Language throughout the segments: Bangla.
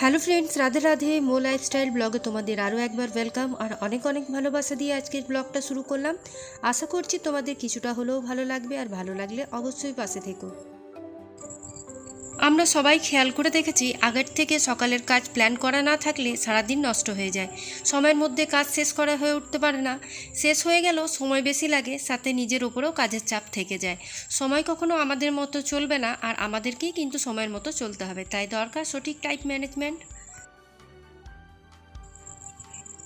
হ্যালো ফ্রেন্ডস রাধে রাধে মো লাইফস্টাইল ব্লগে তোমাদের আরও একবার ওয়েলকাম আর অনেক অনেক ভালোবাসা দিয়ে আজকের ব্লগটা শুরু করলাম। আশা করছি তোমাদের কিছুটা হলেও ভালো লাগবে আর ভালো লাগলে অবশ্যই পাশে থেকো। আমরা সবাই খেয়াল করে দেখেছি, আগের থেকে সকালের কাজ প্ল্যান করা না থাকলে সারাদিন নষ্ট হয়ে যায়। সময়ের মধ্যে কাজ শেষ করা হয়ে উঠতে পারে না। শেষ হয়ে গেলেও সময় বেশি লাগে, সাথে নিজের ওপরেও কাজের চাপ থেকে যায়। সময় কখনো আমাদের মতো চলবে না, আর আমাদেরকেই কিন্তু সময়ের মতো চলতে হবে। তাই দরকার সঠিক টাইপ ম্যানেজমেন্ট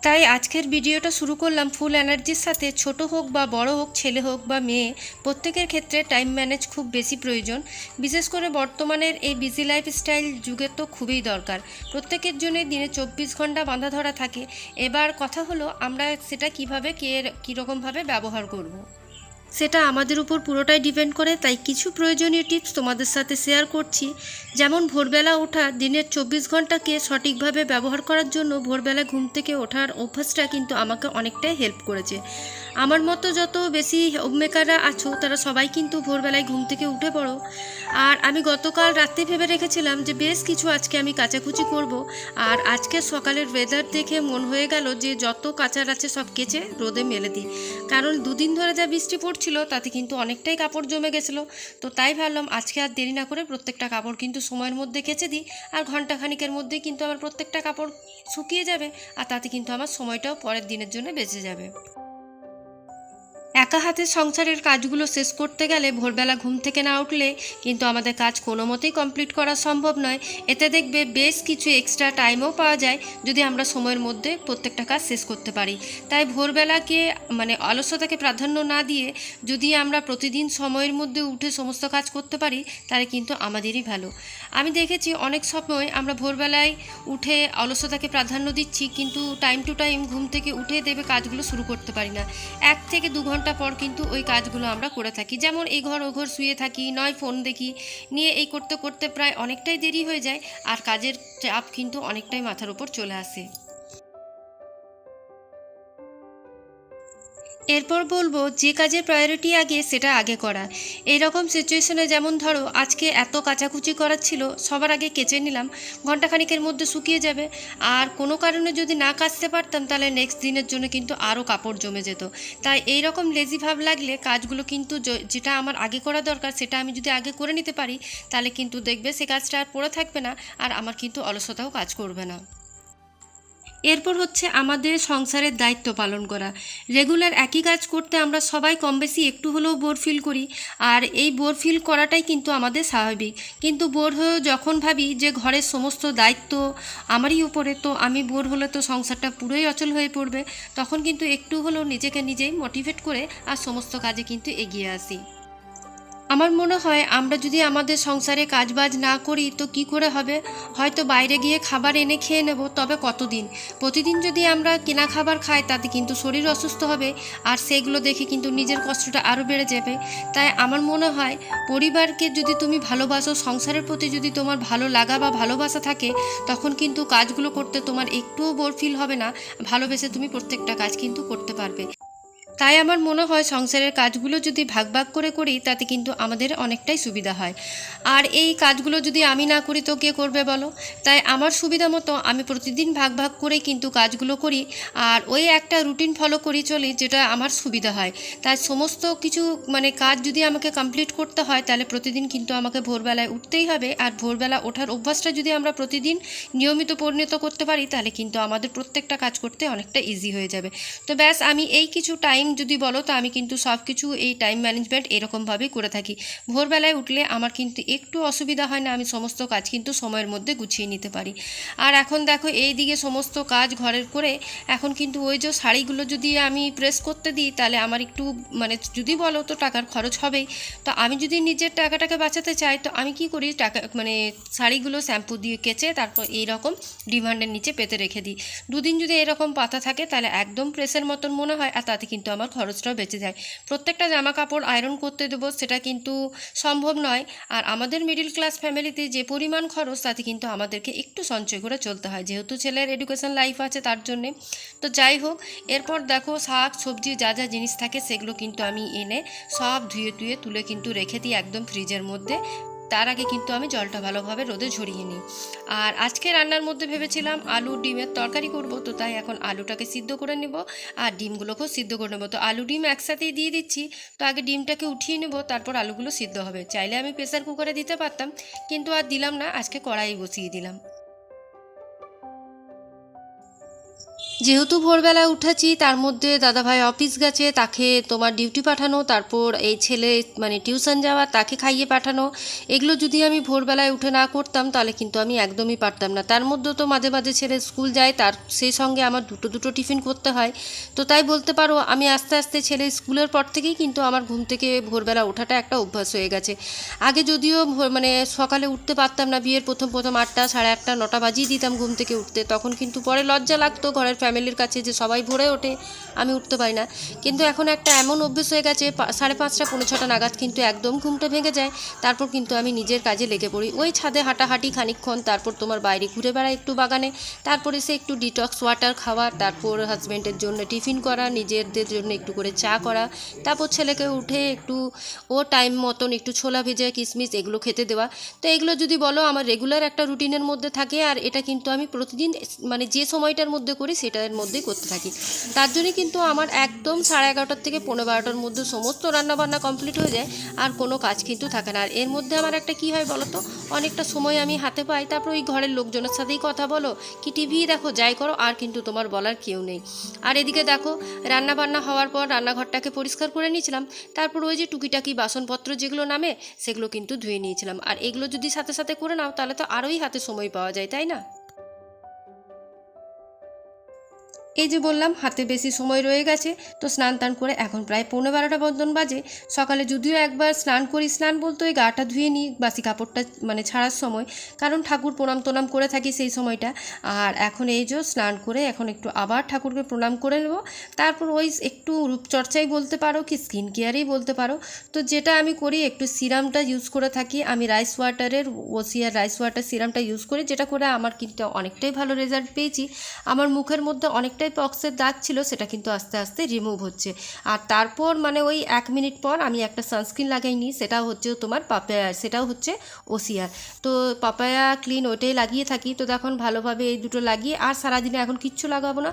তাই আজকের ভিডিওটা শুরু করলাম ফুল এনার্জির সাথে, ছোট হোক বা বড় হোক, ছেলে হোক বা মেয়ে, প্রত্যেকের ক্ষেত্রে টাইম ম্যানেজ খুব বেশি প্রয়োজন। বিশেষ করে বর্তমানের এই বিজি লাইফস্টাইল যুগে তো খুবই দরকার। প্রত্যেকের জন্যে দিনে চব্বিশ ঘণ্টা বাঁধা ধরা থাকে। এবার কথা হলো, আমরা সেটা কীভাবে কে কীরকমভাবে ব্যবহার করব। সেটা আমাদের উপর পুরোটাই ডিপেন্ড করে, তাই কিছু প্রয়োজনীয় টিপস তোমাদের সাথে শেয়ার করছি। যেমন ভোরবেলা ওঠা, দিনের চব্বিশ ঘন্টাকে সঠিকভাবে ব্যবহার করার জন্য ভোরবেলা ঘুম থেকে ওঠার অভ্যাসটা কিন্তু আমাকে অনেকটাই হেল্প করেছে। আমার মতো যত বেশি হোমমেকাররা আছো, তারা সবাই কিন্তু ভোরবেলায় ঘুম থেকে উঠে পড়ো। আর আমি গতকাল রাত্রে ভেবে রেখেছিলাম যে বেশ কিছু আজকে আমি কাচাকুচি করব। আর আজকে সকালের ওয়েদার দেখে মন হয়ে গেল যে যত কাচার আছে সব কেচে রোদে মেলে দিই। কারণ দুদিন ধরে যা বৃষ্টি পড়ছিল তাতে কিন্তু অনেকটাই কাপড় জমে গেছিল। তো তাই ভাবলাম আজকে আর দেরি না করে প্রত্যেকটা কাপড় কিন্তু সময়ের মধ্যে কেচে দিই, আর ঘন্টাখানিকের মধ্যে কিন্তু আমার প্রত্যেকটা কাপড় শুকিয়ে যাবে, আর তাতে কিন্তু আমার সময়টাও পরের দিনের জন্য বেঁচে যাবে। একা হাতে সংসারের কাজগুলো শেষ করতে গেলে ভোরবেলা ঘুম থেকে না উঠলে কিন্তু আমাদের কাজ কোনো মতেই কমপ্লিট করা সম্ভব নয়। এতে দেখবে বেশ কিছু এক্সট্রা টাইমও পাওয়া যায় যদি আমরা সময়ের মধ্যে প্রত্যেকটা কাজ শেষ করতে পারি। তাই ভোরবেলাকে মানে অলসতাকে প্রাধান্য না দিয়ে যদি আমরা প্রতিদিন সময়ের মধ্যে উঠে সমস্ত কাজ করতে পারি, তাহলে কিন্তু আমাদেরই ভালো। আমি দেখেছি অনেক সময় আমরা ভোরবেলায় উঠে অলসতাকে প্রাধান্য দিচ্ছি কিন্তু টাইম টু টাইম ঘুম থেকে উঠে দেবে কাজগুলো শুরু করতে পারি না। এক থেকে দু ঘণ্টা পর কিন্তু ওই কাজগুলো আমরা করে থাকি। যেমন এই ঘর ও ঘর শুয়ে থাকি, নয় ফোন দেখি, নিয়ে এই করতে করতে প্রায় অনেকটাই দেরি হয়ে যায়, আর কাজের চাপ কিন্তু অনেকটাই মাথার উপর চলে আসে। এরপর বলব, যে কাজের প্রায়োরিটি আগে, সেটা আগে করা। এইরকম সিচুয়েশনে যেমন ধরো, আজকে এত কাচাকুচি করার ছিল, সবার আগে কেচে নিলাম ঘন্টাখানিকের মধ্যে শুকিয়ে যাবে। আর কোনো কারণে যদি না কাচতে পারতাম, তাহলে নেক্সট দিনের জন্য কিন্তু আরও কাপড় জমে যেত। তাই এই রকম লেজি ভাব লাগলে, কাজগুলো কিন্তু যেটা আমার আগে করা দরকার, সেটা আমি যদি আগে করে নিতে পারি, তাহলে কিন্তু দেখবে সে কাজটা আর পড়ে থাকবে না, আর আমার কিন্তু অলসতাও কাজ করবে না। এরপর হচ্ছে আমাদের সংসারের দায়িত্ব পালন করা। রেগুলার একই কাজ করতে আমরা সবাই কম বেশি একটু হলেও বোর ফিল করি, আর এই বোর ফিল করাটাই কিন্তু আমাদের স্বাভাবিক। কিন্তু বোর হয়েও যখন ভাবি যে ঘরের সমস্ত দায়িত্ব আমারই উপরে, তো আমি বোর হলে তো সংসারটা পুরোই অচল হয়ে পড়বে, তখন কিন্তু একটু হলেও নিজেকে নিজেই মোটিভেট করে আর সমস্ত কাজে কিন্তু এগিয়ে আসি। আমার মনে হয় আমরা যদি আমাদের সংসারে কাজবাজ না করি, তো কি করে হবে? হয়তো বাইরে গিয়ে খাবার এনে খেয়ে নেব, তবে কতদিন? প্রতিদিন যদি আমরা কেনা খাবার খাই, তাতে কিন্তু শরীর অসুস্থ হবে, আর সেগুলো দেখে কিন্তু নিজের কষ্টটা আরও বেড়ে যাবে। তাই আমার মনে হয়, পরিবারকে যদি তুমি ভালোবাসো, সংসারের প্রতি যদি তোমার ভালো লাগা বা ভালোবাসা থাকে, তখন কিন্তু কাজগুলো করতে তোমার একটুও বোর ফিল হবে না। ভালোবেসে তুমি প্রত্যেকটা কাজ কিন্তু করতে পারবে। তাই আমার মনে হয় সংসারের কাজগুলো যদি ভাগ ভাগ করে করি, তাতে কিন্তু আমাদের অনেকটাই সুবিধা হয়। আর এই কাজগুলো যদি আমি না করি, তো কে করবে বলো? তাই আমার সুবিধা মতো আমি প্রতিদিন ভাগ ভাগ করে কিন্তু কাজগুলো করি, আর ওই একটা রুটিন ফলো করি চলি, যেটা আমার সুবিধা হয়। তাই সমস্ত কিছু মানে কাজ যদি আমাকে কমপ্লিট করতে হয়, তাহলে প্রতিদিন কিন্তু আমাকে ভোরবেলায় উঠতেই হবে। আর ভোরবেলা ওঠার অভ্যাসটা যদি আমরা প্রতিদিন নিয়মিত পরিণত করতে পারি, তাহলে কিন্তু আমাদের প্রত্যেকটা কাজ করতে অনেকটা ইজি হয়ে যাবে। তো ব্যাস, আমি এই কিছু টাইম যদি বলো, তো আমি কিন্তু সব কিছু এই টাইম ম্যানেজমেন্ট এরকমভাবেই করে থাকি। ভোরবেলায় উঠলে আমার কিন্তু একটু অসুবিধা হয় না, আমি সমস্ত কাজ কিন্তু সময়ের মধ্যে গুছিয়ে নিতে পারি। আর এখন দেখো, এই দিকে সমস্ত কাজ ঘরের করে, এখন কিন্তু ওই যে শাড়িগুলো যদি আমি প্রেস করতে দিই, তাহলে আমার একটু মানে যদি বলো তো টাকার খরচ হবেই। তো আমি যদি নিজের টাকাটাকে বাঁচাতে চাই, তো আমি কি করি, টাকা মানে শাড়িগুলো শ্যাম্পু দিয়ে কেচে তারপর এই রকম ডিমান্ডের নিচে পেতে রেখে দিই। দুদিন যদি এরকম পাতা থাকে, তাহলে একদম প্রেসের মতন মনে হয়, আর তাতে কিন্তু আমার খরচটাও বেঁচে যায়। প্রত্যেকটা জামা কাপড় আয়রন করতে দেবো, সেটা কিন্তু সম্ভব নয়। আর আমাদের মিডিল ক্লাস ফ্যামিলিতে যে পরিমাণ খরচ, তাতে কিন্তু আমাদেরকে একটু সঞ্চয় করে চলতে হয়। যেহেতু ছেলের এডুকেশন লাইফ আছে তার জন্যে। তো যাই হোক, এরপর দেখো শাক, সবজি, যা যা জিনিস থাকে, সেগুলো কিন্তু আমি এনে সব ধুয়ে টুয়ে তুলে কিন্তু রেখে দিই একদম ফ্রিজের মধ্যে। তার আগে কিন্তু আমি জলটা ভালোভাবে রোদে ঝরিয়ে নিই। আর আজকে রান্নার মধ্যে ভেবেছিলাম আলু ডিমের তরকারি করব, তো তাই এখন আলুটাকে সিদ্ধ করে নেব। আর ডিমগুলোকেও সিদ্ধ করে নেব। তো আলু ডিম একসাথেই দিয়ে দিচ্ছি। তো আগে ডিমটাকে উঠিয়ে নেব, তারপর আলুগুলো সিদ্ধ হবে। চাইলে আমি প্রেসার কুকারে দিতে পারতাম, কিন্তু আর দিলাম না, আজকে কড়াই বসিয়ে দিলাম। যেহেতু ভোরবেলায় উঠেছি, তার মধ্যে দাদাভাই অফিস গেছে, তাকে তোমার ডিউটি পাঠানো, তারপর এই ছেলে মানে টিউশন যাওয়া, তাকে খাইয়ে পাঠানো, এগুলো যদি আমি ভোরবেলায় উঠে না করতাম, তাহলে কিন্তু আমি একদমই পারতাম না। তার মধ্যে তো মাঝে মাঝে ছেলে স্কুল যায়, তার সেই সঙ্গে আমার দুটো দুটো টিফিন করতে হয়। তো তাই বলতে পারো, আমি আস্তে আস্তে ছেলে স্কুলের পর থেকেই কিন্তু আমার ঘুম থেকে ভোরবেলা ওঠাটা একটা অভ্যাস হয়ে গেছে। আগে যদিও মানে সকালে উঠতে পারতাম না, বিয়ের প্রথম প্রথম আটটা, সাড়ে আটটা, নটা বাজিয়ে দিতাম ঘুম থেকে উঠতে, তখন কিন্তু পরে লজ্জা লাগতো, ঘরের ফ্যামিলির কাছে যে সবাই ভোরে ওঠে, আমি উঠতে পারি না। কিন্তু এখন একটা এমন অভ্যেস হয়ে গেছে সাড়ে পাঁচটা, পৌনে ছটা নাগাদ কিন্তু একদম ঘুমটা ভেঙে যায়। তারপর কিন্তু আমি নিজের কাজে লেগে পড়ি। ওই ছাদে হাঁটাহাঁটি খানিকক্ষণ, তারপর তোমার বাইরে ঘুরে বেড়াই একটু বাগানে। তারপরে সে একটু ডিটক্স ওয়াটার খাওয়া, তারপর হাজব্যান্ডের জন্য টিফিন করা, নিজেদের জন্য একটু করে চা করা। তারপর ছেলেকে উঠে একটু ও টাইম মতন একটু ছোলা ভেজা কিশমিশ এগুলো খেতে দেওয়া। তো এগুলো যদি বলো, আমার রেগুলার একটা রুটিনের মধ্যে থাকে। আর এটা কিন্তু আমি প্রতিদিন মানে যে সময়টার মধ্যে করি সেটার মধ্যেই করতে থাকি। তার জন্যই কিন্তু আমার একদম সাড়ে এগারোটার থেকে পনেরো বারোটার মধ্যে সমস্ত রান্নাবান্না কমপ্লিট হয়ে যায়, আর কোনো কাজ কিন্তু থাকে না। আর এর মধ্যে আমার একটা কি হয় বলো তো? অনেকটা সময় আমি হাতে পাই, তারপর ওই ঘরের লোকজনের সাথেই কথা বলো, কি টিভি দেখো, যাই করো, আর কিন্তু তোমার বলার কেউ নেই। আর এদিকে দেখো রান্না বান্না হওয়ার পর রান্নাঘরটাকে পরিষ্কার করে নিয়েছিলাম, তারপর ওই যে টুকিটাকি বাসনপত্র যেগুলো নামে, সেগুলো কিন্তু ধুয়ে নিয়েছিলাম। আর এগুলো যদি সাথে সাথে করে নাও, তাহলে তো আরোই হাতে সময় পাওয়া যায়, তাই না? এই যে বললাম, হাতে বেশি সময় রয়ে গেছে, তো স্নান টান করে এখন প্রায় পৌনে বারোটা বন্ধন বাজে। সকালে যদিও একবার স্নান করি, স্নান বলতে ওই গাটা ধুয়ে নিই, বাসি কাপড়টা মানে ছাড়ার সময়, কারণ ঠাকুর প্রণাম তোনাম করে থাকি সেই সময়টা। আর এখন এই যে স্নান করে এখন একটু আবার ঠাকুরকে প্রণাম করে নেব। তারপর ওই একটু রূপচর্চাই বলতে পারো কি, স্কিন কেয়ারেই বলতে পারো। তো যেটা আমি করি, একটু সিরামটা ইউজ করে থাকি। আমি রাইস ওয়াটারের ওসিয়ার রাইস ওয়াটার সিরামটা ইউজ করি, যেটা করে আমার কিন্তু অনেকটাই ভালো রেজাল্ট পেয়েছি। আমার মুখের মধ্যে অনেকটাই পক্সের দাগ ছিল সেটা কিন্তু আস্তে আস্তে রিমুভ হচ্ছে। আর তারপর মানে ওই এক মিনিট পর আমি একটা সানস্ক্রিন লাগাই নিই সেটা হচ্ছে তোমার পাপায়া সেটাও হচ্ছে ওসিয়ার তো পাপায়া ক্লিন ওইটাই লাগিয়ে থাকি। তো তখন ভালোভাবে এই দুটো লাগিয়ে, আর সারাদিনে এখন কিচ্ছু লাগাবো না।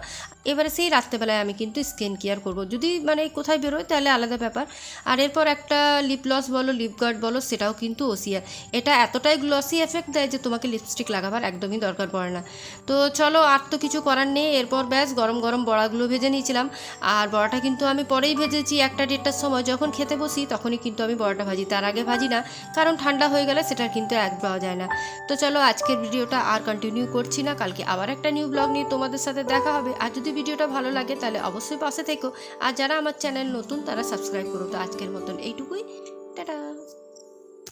এবারে সেই রাত্রেবেলায় আমি কিন্তু স্কিন কেয়ার করব। যদি মানে কোথায় বেরোয় তাহলে আলাদা ব্যাপার। আর এরপর একটা লিপ লস বলো লিপ গার্ড বলো, সেটাও কিন্তু ওসিয়ার এটা এতটাই গ্লসি এফেক্ট দেয় যে তোমাকে লিপস্টিক লাগাবার একদমই দরকার পড়ে না। তো চলো আর তো কিছু করার নেই। এরপর ব্যাস গরম গরম বড়াগুলো ভেজে নিয়েছিলাম। আর বড়াটা কিন্তু আমি পরেই ভেজেছি একটা দেড়টার সময়। যখন খেতে বসি তখনই কিন্তু আমি বড়াটা ভাজি। তার আগে ভাজি না, কারণ ঠান্ডা হয়ে গেলে সেটার কিন্তু এক পাওয়া যায় না। তো চলো আজকের ভিডিওটা আর কন্টিনিউ করছি না। কালকে আবার একটা নিউ ব্লগ নিয়ে তোমাদের সাথে দেখা হবে। আর যদি ভিডিওটা ভালো লাগে তাহলে অবশ্যই পাশে থেকো। আর যারা আমার চ্যানেল নতুন তারা সাবস্ক্রাইব করো। তো আজকের মতন এইটুকুই। টাটা।